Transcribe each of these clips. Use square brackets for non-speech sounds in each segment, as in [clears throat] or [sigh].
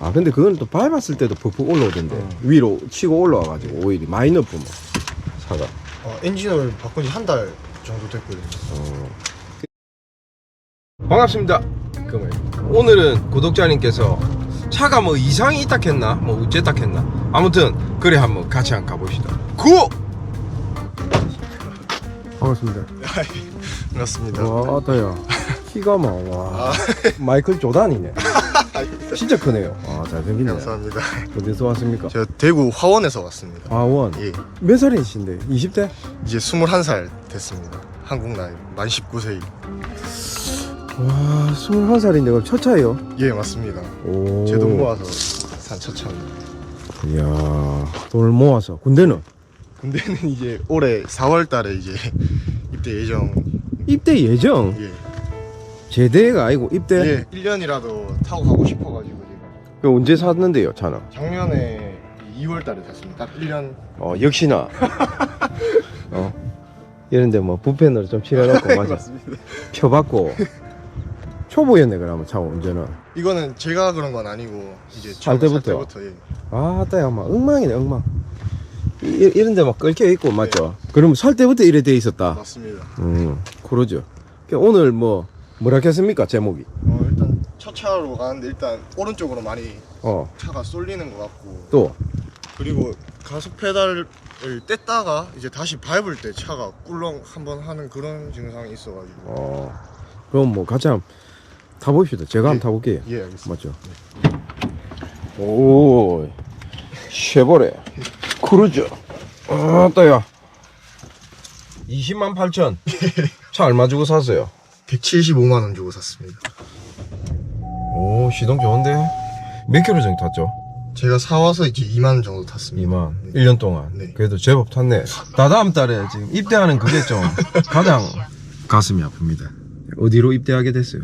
아 근데 그건 또 밟았을 때도 푹푹 올라오던데 어. 위로 치고 올라와가지고 오일이 많이 넣으면 차가 어, 엔진을 바꾼 지 한 달 정도 됐거든요. 어. 반갑습니다. 그러면 오늘은 구독자님께서 차가 뭐 이상이 있다 했나 뭐 어쨌다 했나 아무튼 그래 한번 같이 한번 가봅시다. 구! 반갑습니다. [laughs] 그렇습니다. 와, 따야 [laughs] 키가 막 와. 마이클 조단이네. [laughs] 진짜 크네요. 아, 잘생기네. 감사합니다. 어디서 왔습니까? 제가 대구 화원에서 왔습니다. 아원. 예. 몇 살이신데? 20대? 이제 21살 됐습니다. 한국 나이 만 19세. 와, 21살인데 그럼 첫 차예요? 예, 맞습니다. 오. 제 돈 모아서 산 첫 차입니다. 이야, 돈을 모아서. 군대는? 군대는 이제 올해 4월 달에 이제 입대 예정. 입대 예정? 예. 제대가 아니고 입대? 예. 1년이라도 타고 가고 싶어 가지고 제가 그 언제 샀는데요, 차는? 작년에 2월 달에 샀습니다. 딱 1년 어, 역시나. [laughs] 어. 이런데 뭐 부펜으로 좀 칠해놓고 맞아. 맞습니다. 펴봤고. 초보였네, 그러면 차 운전은. 이거는 제가 그런 건 아니고 이제 살 처음 때부터? 때부터 예. 아, 따야, 막, 엉망이네, 엉망. 이, 이런데 막 끓여 있고, 맞죠? 그럼 살 때부터 이래 돼 있었다. 맞습니다. 음, 그러죠. 그러니까 오늘 뭐, 뭐라 했습니까, 제목이? 어, 일단 첫 차로 가는데 일단 오른쪽으로 많이 어, 차가 쏠리는 것 같고 또, 그리고 가속 페달을 뗐다가 이제 다시 밟을 때 차가 꿀렁 한번 하는 그런 증상이 있어가지고 어, 그럼 뭐, 같이 한번 타봅시다. 제가 한번 예. 타볼게요. 예 알겠습니다. 맞죠? 오, 쉐보레 크루저. 아, 따야. 20만 8천. 차 얼마 주고 샀어요? 175만 원 주고 샀습니다. 오, 시동 좋은데? 몇 킬로 정도 탔죠? 제가 사와서 이제 2만 원 정도 탔습니다. 2만. 네. 1년 동안. 네. 그래도 제법 탔네. 다다음 달에 지금 입대하는 그게 좀 가장 [laughs] 가슴이 아픕니다. 어디로 입대하게 됐어요?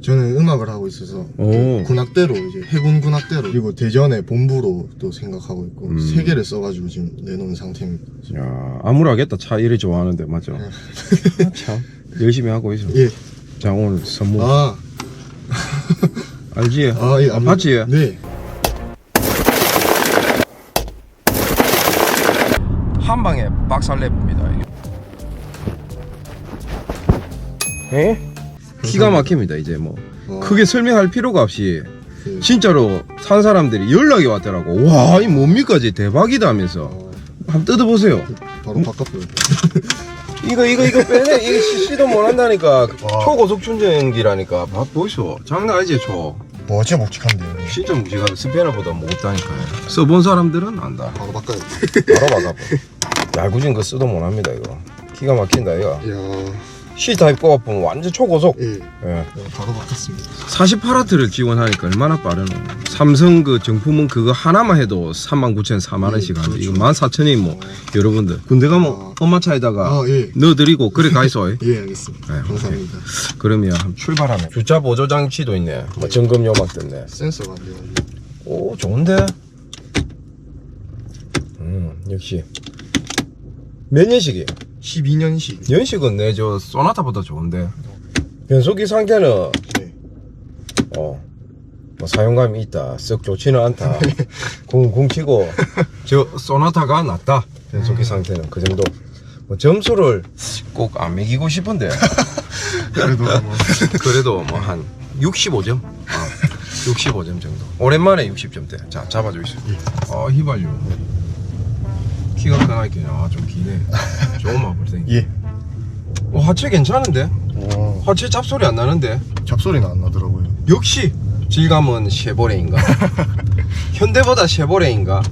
저는 음악을 하고 있어서 오. 군악대로 이제 해군 군악대로 그리고 대전의 본부로 또 생각하고 있고 음. 세 개를 써가지고 지금 내놓은 상태입니다. 야, 아무라겠다. 차 이리 좋아하는데, 맞죠? 네. [laughs] 아, 참. 열심히 하고 있어. 예. 자, 오늘 선물. 아, [laughs] 알지? 아, 예, 아. 봤지? 네. 한 방에 박살내봅니다. 이게. 에? 기가 막힙니다. 이제 뭐 어, 크게 설명할 필요가 없이 예. 진짜로 산 사람들이 연락이 왔더라고. 와, 이 뭡니까? 이 대박이다 하면서 어, 한번 뜯어보세요. 바로 바꿨어요. [laughs] 이거 이거 이거 빼내. 이거 시- 시도 못 한다니까. 와. 초고속 충전기라니까. 봐 보이소. 장난 아니지 초. 와 진짜 묵직한데 요. 진짜 무지가 스페너보다 무겁다니까요. 써본 사람들은 안다. 바로 바꿔야 돼. 바로 박아봐. 야구진 거 쓰도 못합니다 이거. 기가 막힌다 이거. 이야. C타입 꼽아보면 완전 초고속. 예. 예. 네, 바로 바꿨습니다. 48와트를 지원하니까 얼마나 빠르노. 삼성 그 정품은 그거 하나만 해도 39,000, 4만원씩 예, 하는데 그렇죠. 이거 14,000원이 뭐 여러분들 군대 가면 아. 엄마 차에다가 아 예. 넣어드리고 그래 가이소. [laughs] 예 알겠습니다. 네, 감사합니다. 그러면 한번 출발하네. 주차 보조 장치도 있네. 뭐 점검 요막 됐네. 센서가 안 돼가지고. 오 좋은데. 음 역시 몇 년식이에요? 12년식. 연식은 내 저 소나타보다 좋은데. 변속기 상태는 네. 어, 뭐 사용감이 있다. 썩 좋지는 않다. [laughs] 쿵쿵 치고 [laughs] 저 소나타가 낫다. 변속기 상태는 그 정도. 뭐 점수를 꼭 안 매기고 싶은데 [laughs] 그래도 뭐 그래도 뭐 한 65점? 어, 65점 정도. 오랜만에 60점대. 자, 잡아주시죠. 어, 휘발유. 키가 크나 있긴 아, 좀 기네. 조금만 볼생. 예. 어, 하체 괜찮은데? 어, 하체 잡소리 안 나는데? 잡소리는 안 나더라고요. 역시 질감은 쉐보레인가? [laughs] 현대보다 쉐보레인가?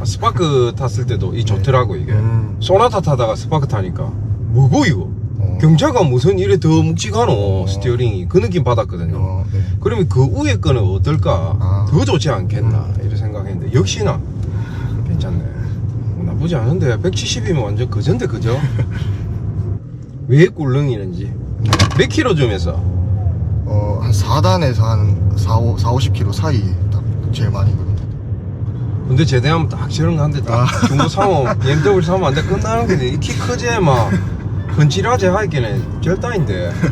아, 스파크 탔을 때도 이 좋더라고 이게. 음. 소나타 타다가 스파크 타니까 뭐고 이거? 어. 경차가 무슨 이래 더 묵직하노 스티어링이 그 느낌 받았거든요. 어, 네. 그러면 그 위에 거는 어떨까? 아. 더 좋지 않겠나? 이렇게 생각했는데 역시나 괜찮네. 뭐 나쁘지 않은데 170이면 완전 그전데 그죠? [laughs] 왜 꿀렁이는지 몇 킬로 줌에서 어, 한 4단에서 한 4, 5, 4 50km 사이에 딱 제일 많이 거든요. 근데 제대하면 딱 저런 거 한대 딱 아. 중고 사면 [laughs] BMW 사면 안돼 끝나는 게 키 크지 막 흔칠하지 하기는 절단인데 [laughs]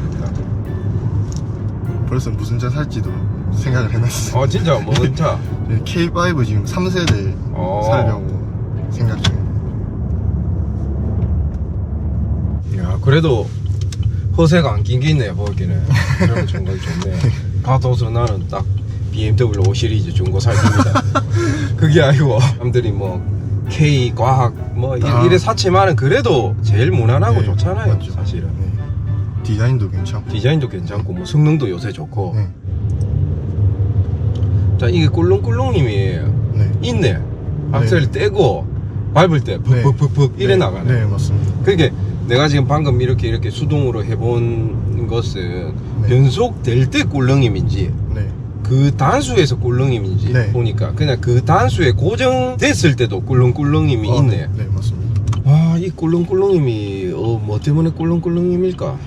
벌써 무슨 차 살지도 생각을 해놨어요. 어 진짜 뭔 차? K5 지금 3세대 어. 살려고 생각 중입니다. 야 그래도 허세가 안 낀 게 있네 보기는 그런 정말 좋네 [laughs] 가도서 나는 딱 BMW 5 시리즈 중고 살깁니다 [laughs] 그게 아니고 사람들이 뭐 K 과학 뭐 이- 아. 이래 사치만은 그래도 제일 무난하고 네, 좋잖아요 맞죠. 사실은 네. 디자인도 괜찮고. 디자인도 괜찮고 뭐 성능도 요새 좋고 네. 자 이게 꿀렁꿀렁님이 네. 있네 악셀 떼고 밟을 때 벅벅벅벅 이래 네. 나가네 네, 맞습니다. 그게 내가 지금 방금 이렇게 이렇게 수동으로 해본 것은 네. 변속 될 때 꿀렁임인지 네. 그 단수에서 꿀렁임인지 네. 보니까 그냥 그 단수에 고정됐을 때도 꿀렁꿀렁임이 어, 있네. 네, 맞습니다. 와, 이 꿀렁꿀렁임이 어, 뭐 때문에 꿀렁꿀렁임일까?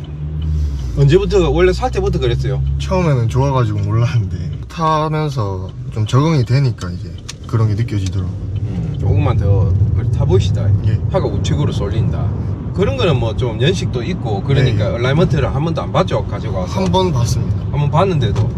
언제부터 원래 살 때부터 그랬어요. 처음에는 좋아가지고 몰랐는데 타면서 좀 적응이 되니까 이제 그런 게 느껴지더라고요. 음, 조금만 더 그걸 타봅시다. 예. 차가 우측으로 쏠린다. 그런 거는 뭐 좀 연식도 있고 그러니까 네. 얼라이먼트를 한 번도 안 봤죠 가져가서 한 번 봤습니다. 한 번 봤는데도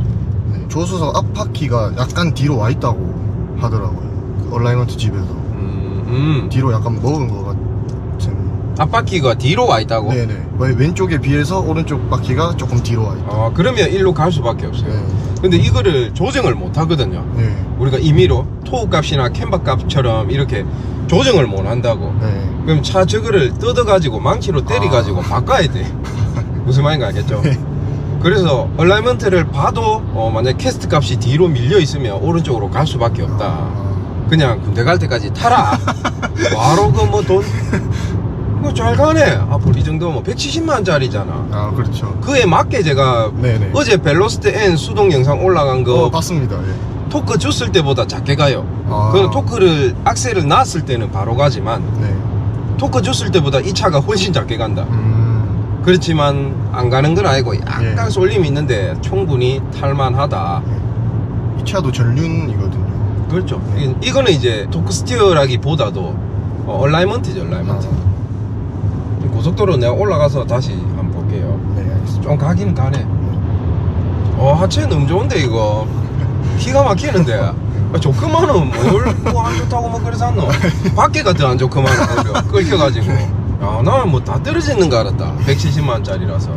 네. 조수석 앞바퀴가 약간 뒤로 와 있다고 하더라고요. 그 얼라이먼트 집에서 음, 음. 뒤로 약간 먹은 것 같은. 앞바퀴가 뒤로 와 있다고? 네네. 왜 왼쪽에 비해서 오른쪽 바퀴가 조금 뒤로 와 있다. 아, 그러면 일로 갈 수밖에 없어요. 네. 근데 이거를 조정을 못 하거든요. 네. 우리가 임의로 토우 값이나 캠바 값처럼 이렇게 조정을 못 한다고. 네. 그럼 차 저거를 뜯어가지고 망치로 때려가지고 바꿔야 돼. [laughs] 무슨 말인가 알겠죠? 네. 그래서 얼라이먼트를 봐도 어, 만약 캐스트 값이 뒤로 밀려 있으면 오른쪽으로 갈 수밖에 없다. 아, 그냥 군대 갈 때까지 타라. [laughs] 바로 그뭐 돈. 이거 잘 가네. 앞으로 이 정도면 170만짜리잖아. 아, 그렇죠. 그에 맞게 제가 네네. 어제 벨로스트 N 수동 영상 올라간 거 어, 봤습니다. 예. 토크 줬을 때보다 작게 가요. 아. 그 토크를 악셀을 놨을 때는 바로 가지만 네. 토크 줬을 때보다 이 차가 훨씬 작게 간다. 음. 그렇지만 안 가는 건 아니고 약간 예. 쏠림이 있는데 충분히 탈만하다. 이 차도 전륜이거든요. 그렇죠. 네. 이- 이거는 이제 토크 스티어라기보다도 어, 얼라이먼트죠, 얼라이먼트. 아, 고속도로 내가 올라가서 다시 한번 볼게요. 네, 알겠습니다. 좀 가긴 가네. 어 하체 너무 좋은데 이거 [laughs] 기가 막히는데 아, 좋구만은 뭘뭐안 좋다고 뭐 그래서 안노 밖에가 더 안 좋구만 오히려 끌켜가지고 야나뭐 다 떨어지는 거 알았다 170만 짜리라서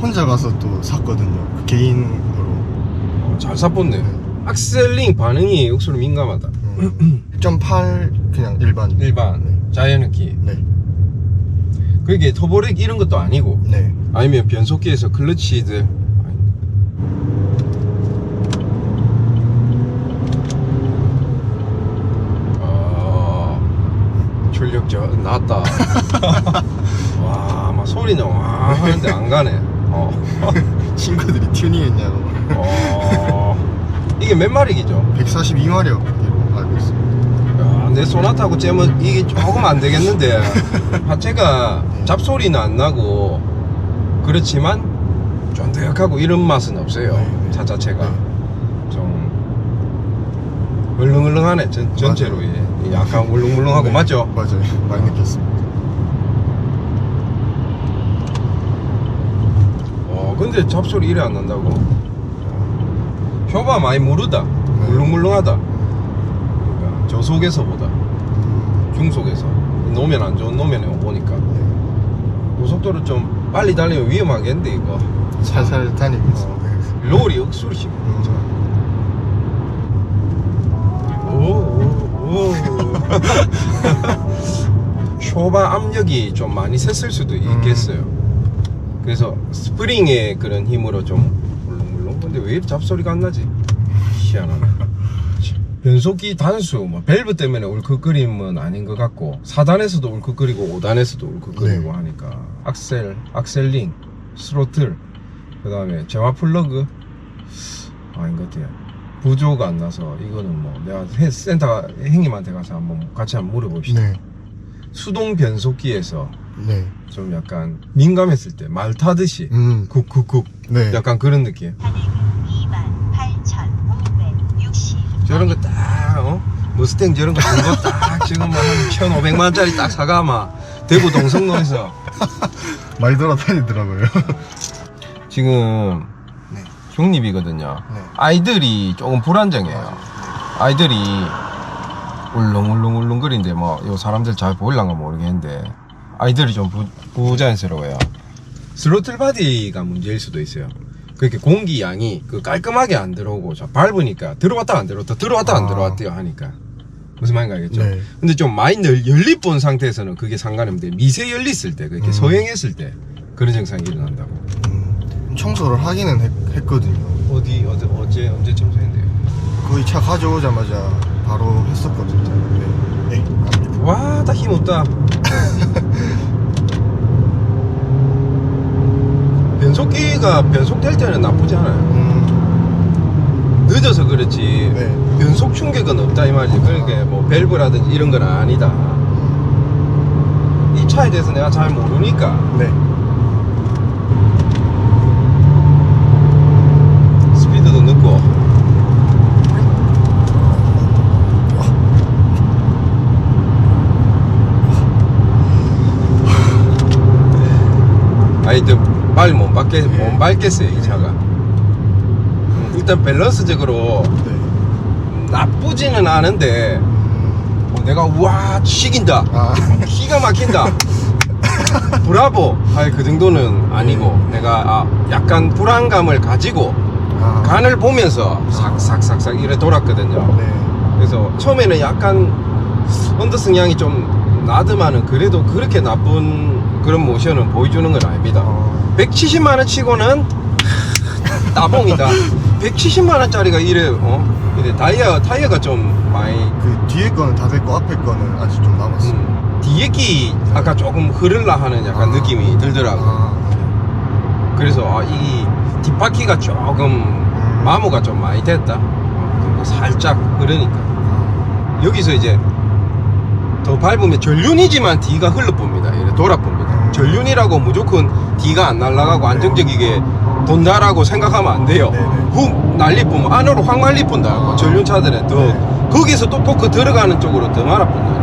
혼자 가서 또 샀거든요. 그 개인으로. 어, 잘 샀본네 악셀링 반응이 역수로 민감하다 음. [clears throat] 1.8 그냥 일반. 일반 자이언키 네. 그게 터보렉 이런 것도 아니고 네. 아니면 변속기에서 클러치들 아 출력 저 났다 와막 소리는 와 하는데 안 가네 어. [laughs] 친구들이 튜닝했냐고. 어. 이게 몇 마력이죠? 142마력으로 알고 있습니다. 야, 내 소나타하고 째면 이게 조금 안 되겠는데 [laughs] 하체가 잡소리는 안 나고 그렇지만 쫀득하고 이런 맛은 없어요 네, 네. 차 자체가 네. 좀 물렁물렁하네 전, 전체로 예. 약간 물렁물렁하고 네, 맞죠? 맞아요. 많이 느꼈습니다. 어 근데 잡소리 이래 안 난다고 효바 많이 무르다 네. 물렁물렁하다 그러니까 저속에서보다 음, 중속에서 노면 안 좋은 노면에 보니까 네. 고속도로 좀 빨리 달리면 위험하겠는데 이거. 살살 다니고 있습니다. 롤이 억수로 심해 오오오. 쇼바 압력이 좀 많이 셌을 수도 있겠어요. 그래서 스프링의 그런 힘으로 좀 물렁물렁. 근데 왜 잡소리가 안 나지? 희한하네 변속기 단수 뭐 밸브 때문에 울컥거림은 아닌 것 같고 4단에서도 울컥거리고 5단에서도 울컥거리고 네. 하니까 악셀 악셀링 스로틀 그 다음에 제화 플러그 아닌 것 같아요 부조가 안 나서 이거는 뭐 내가 해- 센터 행님한테 가서 한번 같이 한번 물어봅시다 네. 수동 변속기에서 네. 좀 약간 민감했을 때 말 타듯이 음. 쿡쿡쿡 네. 약간 그런 느낌 저런 거 딱 어? 머스탱 저런 거본거딱 지금 뭐한 1500만짜리 딱 사가 막 대구 동성로에서 [laughs] 많이 돌아다니더라고요. 지금 네. 중립이거든요. 네. 아이들이 조금 불안정해요. 아이들이 울렁울렁울렁거리는데 뭐 요 사람들 잘 보일란가 모르겠는데 아이들이 좀 부, 부자연스러워요. 스로틀 바디가 문제일 수도 있어요. 그렇게 공기 양이 그 깔끔하게 안 들어오고 저 밟으니까 들어왔다 안 들어왔다 들어왔다 안 아. 들어왔대요 하니까 무슨 말인가 알겠죠? 네. 근데 좀 많이 열, 열립 본 상태에서는 그게 상관이 없는데 미세 열렸을 때 그렇게 음. 서행했을 때 그런 증상이 일어난다고. 음, 청소를 하기는 했, 거든요 어디 어제 어제 언제 청소했는데요? 거의 차 가져오자마자 바로 했었거든요. 네, 네 갑니다. 와, 다 힘 없다. 변속기가 변속될 때는 나쁘지 않아요. 음, 늦어서 그렇지. 네. 변속 충격은 없다 이 말이지. 그러니까 뭐 밸브라든지 이런 건 아니다. 이 차에 대해서 내가 잘 모르니까 네. 스피드도 늦고. 아니 빨리 못 밟겠 못 밟겠어요 이 차가. 음, 일단 밸런스적으로 네. 나쁘지는 않은데 음, 뭐 내가 와 식인다. 아, [laughs] 기가 막힌다. 브라보 할그 정도는 아니고 내가 아, 약간 불안감을 가지고 아, 간을 보면서 삭삭삭삭 이래 돌았거든요. 네. 그래서 처음에는 약간 언더 승량이 좀 나드만은 그래도 그렇게 나쁜 그런 모션은 보여주는 건 아닙니다. 어, 170만원 치고는 [laughs] 따봉이다 170만원짜리가 이래 어? 이래 타이어, 타이어가 좀 많이 그 뒤에 거는 다 됐고 앞에 거는 아직 좀 남았어요. 음, 뒤에 끼 아까 조금 흐를라 하는 약간 아. 느낌이 들더라고 아, 그래서 아, 이 뒷바퀴가 조금 음. 마모가 좀 많이 됐다 어, 그리고 살짝 흐르니까 아, 여기서 이제 더 밟으면 전륜이지만 뒤가 흘러봅니다 이래 돌아봅니다 음. 전륜이라고 무조건 뒤가 안 날아가고 안정적이게 돈다라고 생각하면 안 돼요 네네. 훅 난리 뿜면 안으로 확 난리 뿜다 아. 전륜 차들은 더 네. 거기서 또 포크 들어가는 쪽으로 더 말아 뿜다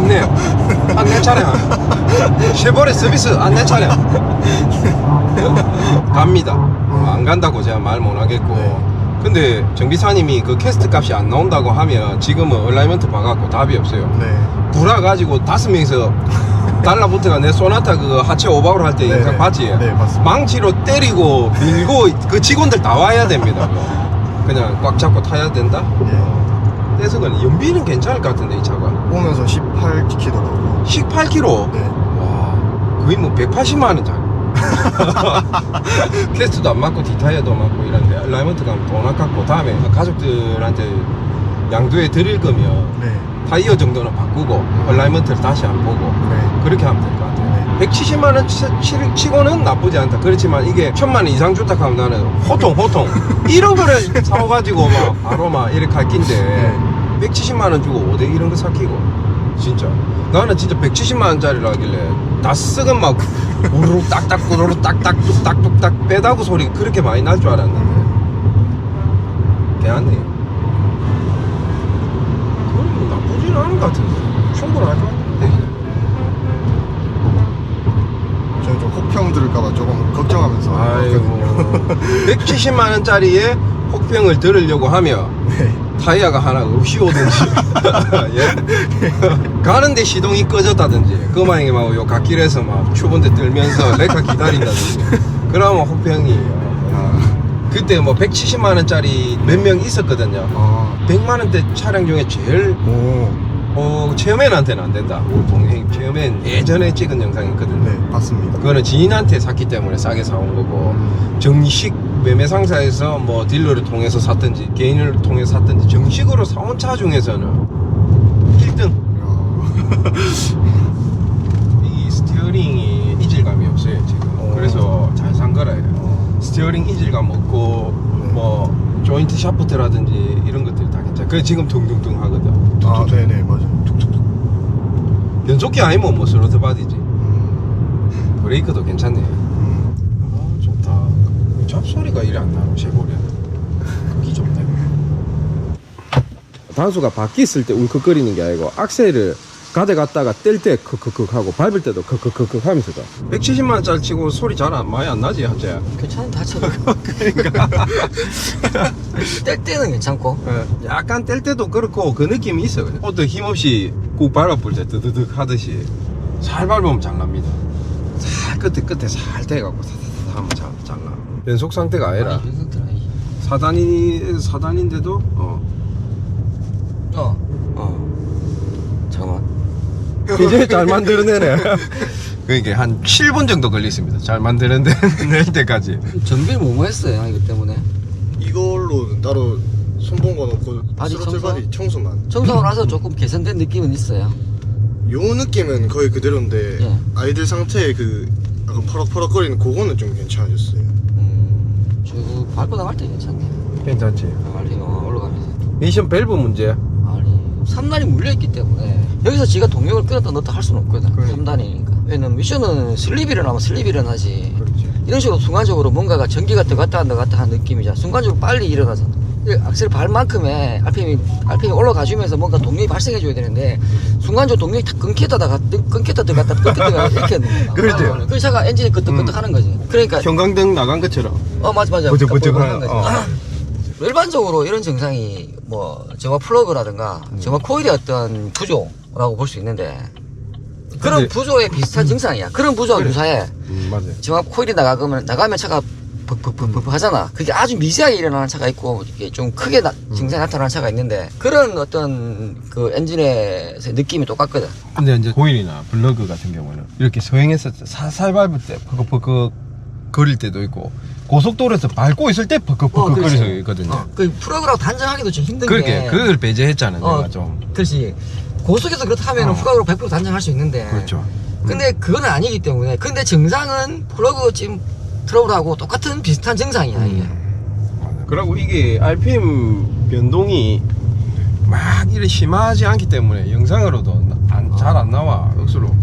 안내 안내 차량 쉐보레 서비스 안내 차량 갑니다 어, 안 간다고 제가 말 못 하겠고 네. 근데 정비사님이 그 캐스트 값이 안 나온다고 하면 지금은 얼라이먼트 봐갖고 답이 없어요 네. 불화 가지고 다섯 명이서 달라붙어가 내 소나타 그 하체 오바울 할때 네, 영상 네. 봤지? 네, 봤습니다. 망치로 때리고 밀고 그 직원들 다 와야 됩니다. 그냥 꽉 잡고 타야 된다? 예. 떼석은 연비는 괜찮을 것 같은데 이 차가 오면서 18키로더라고요. 18km 네. 와 거의 뭐 180만 원짜리 캐스트도 안 맞고 디타이어도 안 맞고 이런데 라이먼트 가면 돈 아깝고 다음에 가족들한테 양도해 드릴 거면 네. 타이어 정도는 바꾸고 얼라이먼트를 다시 안 보고 네. 그렇게 하면 될 것 같아요 네. 170만 원 치, 치- 치고는 나쁘지 않다 그렇지만 이게 천만 원 이상 좋다 하면 나는 호통 호통 [laughs] 이런 거를 사와가지고 막 바로 막 이렇게 갈 낀데 170만 원 주고 5대 이런 거 사키고. 진짜. 나는 진짜 170만 원짜리를 하길래 다 쓱은 막 우르륵 딱딱 우르륵 딱딱 뚝딱 뚝딱 빼다구 소리 그렇게 많이 날 줄 알았는데. 개안네. 그건 뭐 나쁘지는 않은 것 같은데. 충분할 것 같은데 저는 좀 혹평 들을까봐 조금 걱정하면서. 아이고. [laughs] 170만 원짜리에 혹평을 들으려고 하면 네. 타이어가 하나 없이 오든지. [laughs] 예? 가는데 시동이 꺼졌다든지 그만이 막요 갓길에서 막 추운데 들면서 레카 기다린다든지. 그러면 혹평이 아, 그때 뭐 170만 원짜리 몇 명 있었거든요. 아, 100만 원대 차량 중에 제일 오, 어, 체어맨한테는 안 된다. 우리 동생 체어맨 예전에 찍은 영상이 있거든요. 네, 봤습니다. 그거는 지인한테 샀기 때문에 싸게 사온 거고 음, 정식 매매 상사에서 뭐 딜러를 통해서 샀든지 개인을 통해서 샀든지 정식으로 사온 차 중에서는 1등 야, [laughs] 이 스티어링이 이질감이 없어요 지금 어. 그래서 잘 산 거라요 어, 스티어링 이질감 없고 네. 뭐 조인트 샤프트라든지 이런 것들이 다 괜찮아. 그래 지금 둥둥둥 하거든. 아 네네 맞아 변속기 아니면 뭐 스로트 바디지. 음, 브레이크도 괜찮네. 음. 잡소리가 이래 안 나고 쉐보레. 그게 좋네. 단수가 바퀴 있을 때 울컥거리는 게 아니고 악셀을 가져갔다가 뗄 때 크크크 하고 밟을 때도 크크크 하면서 가. 170만 원짜리 치고 소리 잘 안 많이 안 나지 현재. 괜찮은 다 쳐도 [laughs] 그러니까 [laughs] 뗄 때는 괜찮고 예, 약간 뗄 때도 그렇고 그 느낌이 있어. 그냥. 포드 힘없이 꾹 밟아볼 때 드드득 하듯이 살 밟으면 잘 납니다. 살 끝에 끝에 살 대갖고 사사사 하면 잘, 잘 나. 변속 상태가 아니라 아니. 사단이 사단인데도 어. 어. 어. 잠깐만. [laughs] 이제 잘 만들어내네. [laughs] 그러니까 한 7분 정도 걸렸습니다. 잘 만드는데 낼 [laughs] 때까지. 전비를 뭐뭐 했어요 이거 때문에. 이걸로 따로 손본 거 넣고 바디 스로틀 청소? 바디 청소만 청소하고 나서 조금 개선된 느낌은 있어요. 요 느낌은 거의 그대로인데 예. 아이들 상태의 그 약간 퍼럭퍼럭거리는 그거는 좀 괜찮아졌어요 밟고 나갈 때 괜찮네. 괜찮지. 어, 올라가면서. 미션 밸브 문제. 아니 삼단이 물려있기 때문에 여기서 지가 동력을 끊었다 넣었다 할 수는 없거든. 그래. 삼단이니까 왜냐면 미션은 슬립 일어나면 슬립 일어나지. 그렇지. 이런 식으로 순간적으로 뭔가가 전기가 들어갔다 안 들어갔다 하는 느낌이잖아. 순간적으로 빨리 일어나잖아. 이 악셀 발만큼의 RPM이, RPM이 올라가주면서 뭔가 동력이 발생해줘야 되는데 순간적으로 동력이 다 끊겼다 가 끊겼다 들어갔다 끊겼다가 이렇게 하는 거야. 그렇죠. 그 차가 엔진이 끄떡끄떡 하는 거지. 그러니까 형광등 나간 것처럼. 어 맞아 맞아. 버쩍버쩍 하는 하는, 거지. 어. 일반적으로 이런 증상이 뭐 정화 플러그라든가 정화 코일의 어떤 부조라고 볼 수 있는데 그런 부조에 비슷한 증상이야. 그런 부조와 유사해. 음, 맞아요. 정화 코일이 나가면 나가면 차가 벅벅벅벅 하잖아. 그게 아주 미세하게 일어나는 차가 있고 이게 좀 크게 나, 증상이 나타나는 차가 있는데 그런 어떤 그 엔진의 느낌이 똑같거든. 근데 이제 고일이나 블러그 같은 경우는 이렇게 서행했을 때 살살 밟을 때 퍼걱퍼걱 거릴 때도 있고 고속도로에서 밟고 있을 때 퍼걱퍼걱 거릴 수 있거든요. 어, 그 프로그램 단정하기도 좀 힘든 그렇게 게 그걸 배제했잖아요. 어, 좀. 그렇지. 고속에서 그렇다면 어. 은 프로그램 100% 단정할 수 있는데 그렇죠. 근데 그건 아니기 때문에 근데 증상은 플러그 지금 트러블하고 똑같은 비슷한 증상이야 이게. 맞아. 그리고 이게 RPM 변동이 막 이래 심하지 않기 때문에 영상으로도 잘 안 나와 억수로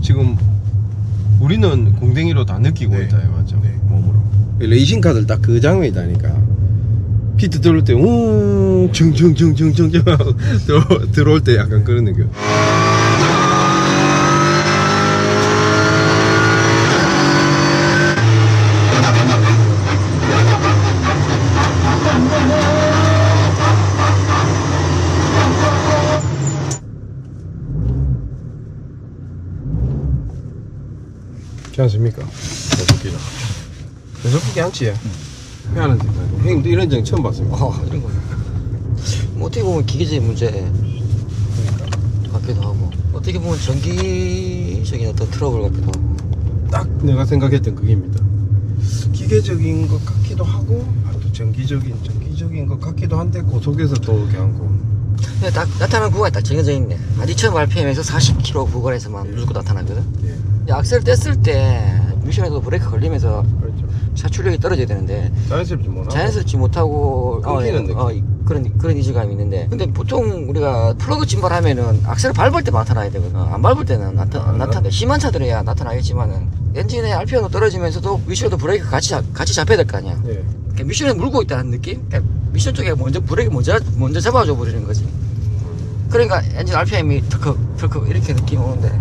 지금 우리는 공댕이로 다 느끼고 네. 있다 맞죠 네. 몸으로 레이싱 카들 딱 그 장면이다니까 피트 들어올 때우 정정정정정 [laughs] 들어 들어올 때 약간 그런 느낌 괜찮습니까? 연속기가 연속기 않지? 해하는데 형님도 이런 적 처음 봤습니다 어, 이런 거. 뭐 어떻게 보면 기계적인 문제 같기도 하고 어떻게 보면 전기적인 어떤 트러블 같기도 하고. 딱 내가 생각했던 그게입니다. 기계적인 것 같기도 하고 아, 또 전기적인 전기적인 것 같기도 한데 고속에서 또 이렇게 하고 근데 딱 나타나는 구간이 딱 정해져 있네. 한 2000 RPM에서 40km 구간에서만 무조건 나타나거든? 예 악셀 뗐을 때 미션에도 브레이크 걸리면서 그렇죠. 차 출력이 떨어져야 되는데 자연스럽지 못하고 자연스럽지 못하고 끊기는 어, 느낌. 어, 이- 그런 그런 이질감이 있는데. 근데 보통 우리가 플러그 짐발하면은 악셀을 밟을 때 나타나야 되거든. 안 밟을 때는 나타 아, 안 나타나 심한 차들이야 나타나겠지만은 엔진의 RPM도 떨어지면서도 미션도 브레이크 같이 잡, 같이 잡혀야 될 거 아니야. 예. 그러니까 미션에 물고 있다는 느낌? 그러니까 미션 쪽에 먼저 브레이크 먼저 먼저 잡아줘 버리는 거지. 그러니까 엔진 RPM이 덜컥 덜컥 이렇게 느낌이 오는데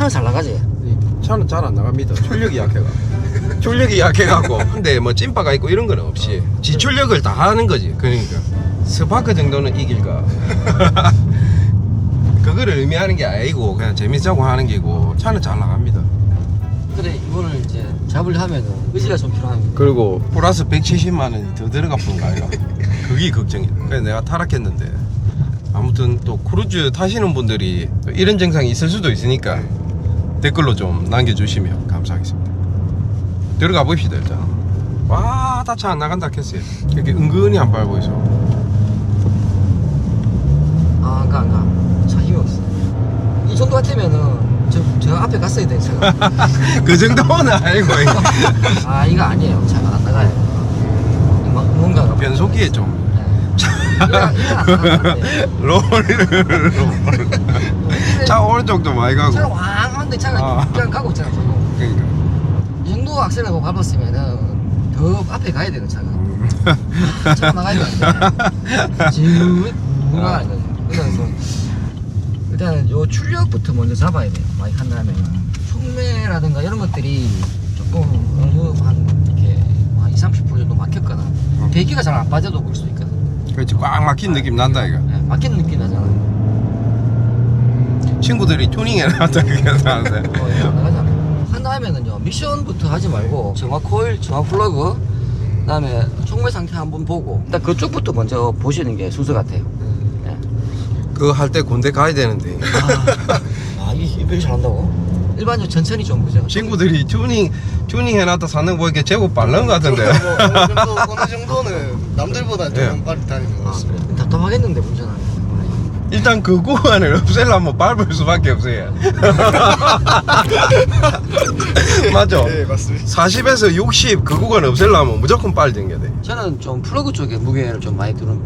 차는 잘 나가지 이 차는 잘 안 나갑니다. 출력이 약해가. [laughs] 출력이 약해갖고 [laughs] 근데 뭐 찐빠가 있고 이런 건 없이 지출력을 다 하는 거지. 그러니까 스파크 정도는 이길까. [laughs] 그거를 의미하는 게 아니고 그냥 재밌자고 하는 게고 차는 잘 나갑니다. 근데 이거를 이제 잡으려 하면은 의지가 좀 필요합니다 그리고 플러스 170만 원이 더 들어가 본거 아이가 그게 걱정이야 그래서 내가 타락했는데 아무튼 또 크루즈 타시는 분들이 또 이런 증상이 있을 수도 있으니까 댓글로 좀 남겨주시면 감사하겠습니다. 들어가 봅시다 일단. 와 다 차 안 나간다 했어요 이렇게 은근히 안 밟고 있어. 아, 안 가, 안 가. 차 힘이 없어. 이 정도 같으면은, 저, 저 앞에 갔어야 돼, 차가. [laughs] 그 정도는 아니고. 아, 이거 아니에요. 차가 안 나가요. 막 뭔가가 변속기에 좀. 하는데 [laughs] 롤을 차 오른쪽도 많이 가고. 차가 왕 하는데 차가 아. 그냥 가고 있잖아 지금 그러니까. 이 정도 악셀을 밟았으면은 더 앞에 가야 되는 차가. 차가 나가야 되는데 지금 못 나가는 거지 그래서 일단은 요 출력부터 먼저 잡아야 돼요. 많이 한다면. 촉매라든가 이런 것들이 조금 어느 한 이렇게 한 20, 30% 정도 막혔거나 배기가 잘 안 빠져도 그럴 수 있거든 그렇지 꽉 막힌 느낌 난다 이거. 네, 막힌 느낌 나잖아 친구들이 튜닝해놨다 그게 나는데 어, 예, 안 나가잖아. 한 다음에는요 미션부터 하지 말고 정화 코일, 정화 플러그 그다음에 총매 상태 한번 보고 일단 그쪽부터 먼저 보시는 게 순서 같아요. 예. 그거 할 때 군대 가야 되는데 아 [laughs] 이게 이렇게 잘한다고? 일반적으로 천천히 좀 보죠. 친구들이 튜닝 튜닝 해놨다 사는 거 보니까 제법 빠른 것 같은데 뭐 어느 정도 어느 정도는 남들보다 좀 예. 빨리 다니는 것 아, 같습니다. 그래. 답답하겠는데 운전하면. 일단 그 구간을 [laughs] 없애려면 밟을 수밖에 없어요 [laughs] 맞죠? 네 맞습니다. 40에서 60 그 구간 없애려면 무조건 빨리 당겨야 돼 저는 좀 플러그 쪽에 무게를 좀 많이 두는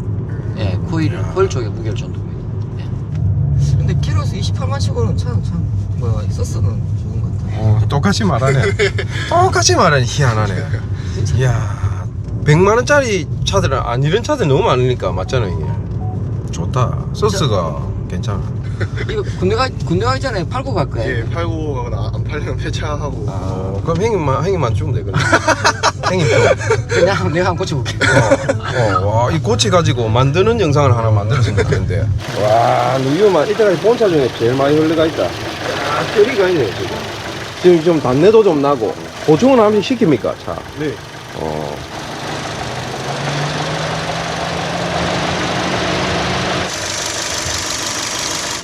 예 코일 코일 쪽에 무게를 좀 둡니다. 예. 근데 키로수 28만 치고는 참 참 뭐야 서스는 좋은 것 같아. 어, 똑같이 말하네 [laughs] 똑같이 말하네 희한하네 이야 100만 원짜리 차들은 안 이런 차들 너무 많으니까 맞잖아 이게 좋다 소스가 괜찮아 [laughs] 이거 군대 가 군대 가기 전에 팔고 갈 거야. 예 팔고 가거나 안 팔리면 폐차하고. 어, 그럼 형님만 형님만 주면 되거든 [laughs] 형님 좀 한번- 내가 한번 고쳐볼게. 어, 와, 이 고치 가지고 만드는 영상을 하나 만들었으면 좋겠는데. 와, 누유만 이때까지 본차 중에 제일 많이 흘러가 있다. 야, 뼈리가 있네, 지금. 지금 좀 단내도 좀 나고. 보충은 한 번씩 시킵니까, 차? 네. 어.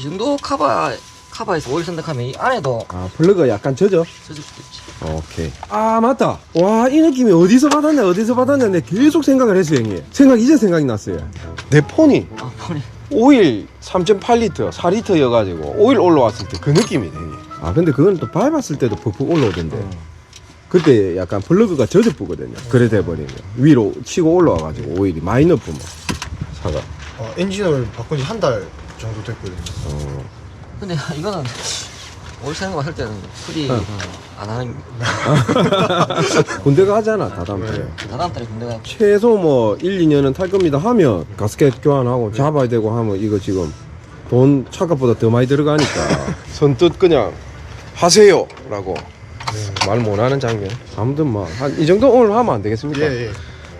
이 정도 카바 카바에서 오일 선택하면 이 안에도 아, 플러그가 약간 젖어? 써줄 수도 있지. 오케이. 아, 맞다. 와, 이 느낌이 어디서 받았냐, 어디서 받았냐. 내 계속 생각을 했어요, 형님. 생각, 이제 생각이 났어요. 내 폰이 아 폰이. 오일 3.8리터, 4리터여가지고 오일 올라왔을 때 그 느낌이 되네. 아 근데 그건 또 밟았을 때도 푹푹 올라오던데. 그때 약간 플러그가 젖어쁘거든요. 그래 돼버리면 위로 치고 올라와가지고 오일이 많이 높으면 차가. 어, 엔진을 바꾼 지 한 달 정도 됐거든요. 어. 근데 [laughs] 이거는 사는 거할 때는 수리 어. 안 하는. [laughs] 군대 가잖아 다다음 달에. 다다음 달에 군대 가. 최소 뭐 1, 2년은 탈 겁니다 하면 가스켓 교환하고 잡아야 되고 하면 이거 지금 돈 차값보다 더 많이 들어가니까 [laughs] 선뜻 그냥 하세요 라고 말 못하는 장면 아무튼 뭐 한 이 정도 오늘 하면 안 되겠습니까? 예 예.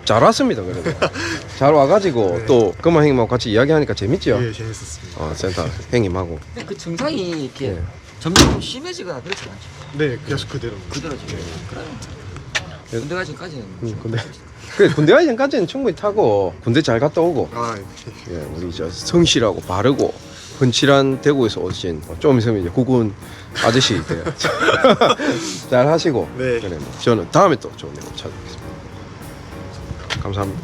잘 왔습니다 그래도 [laughs] 잘 와가지고 네. 또 그만 형님하고 같이 이야기하니까 재밌죠? 예 재밌었습니다. 어 센터 형님하고 근데 그 증상이 이렇게 예. 점점 심해지거나 그렇지 않죠. 네 계속 그대로. 그대로 지금. 그래. 군대 가기 전까지는. 음, 근데 [laughs] 그래 군대 가기 전까지는 충분히 타고 군대 잘 갔다 오고 아 예. 예, 우리 저 성실하고 바르고 헌칠한 대구에서 오신 좀 있으면 이제 국군 아저씨 돼요. [laughs] 잘 하시고 네. 그래 뭐 저는 다음에 또 좋은 내용 찾아뵙겠습니다. 감사합니다.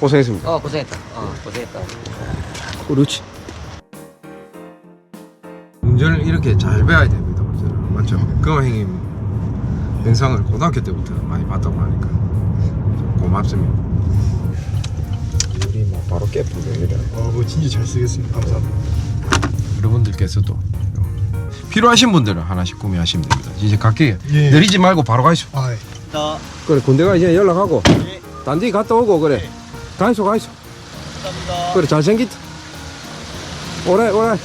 고생했습니다. 어 고생했다. 어 고생했다. 그렇지. 운전을 이렇게 잘 배워야 됩니다. 운전을. 맞죠? 그 형님 영상을 고등학교 때부터 많이 봤다고 하니까 좀 고맙습니다. 우리 뭐 바로 깨뿐데 이래. 어뭐 진짜 잘 쓰겠습니다. 감사합니다. 여러분들께서도 필요하신 분들은 하나씩 구매하시면 됩니다. 이제 갈게요. 예. 내리지 말고 바로 가시오. 아 예. 나 그래 군대가 이제 연락하고 예. 단디 갔다 오고 그래. 가이소 가이소. 감사합니다. 그래 잘생겼다. 오래 오래.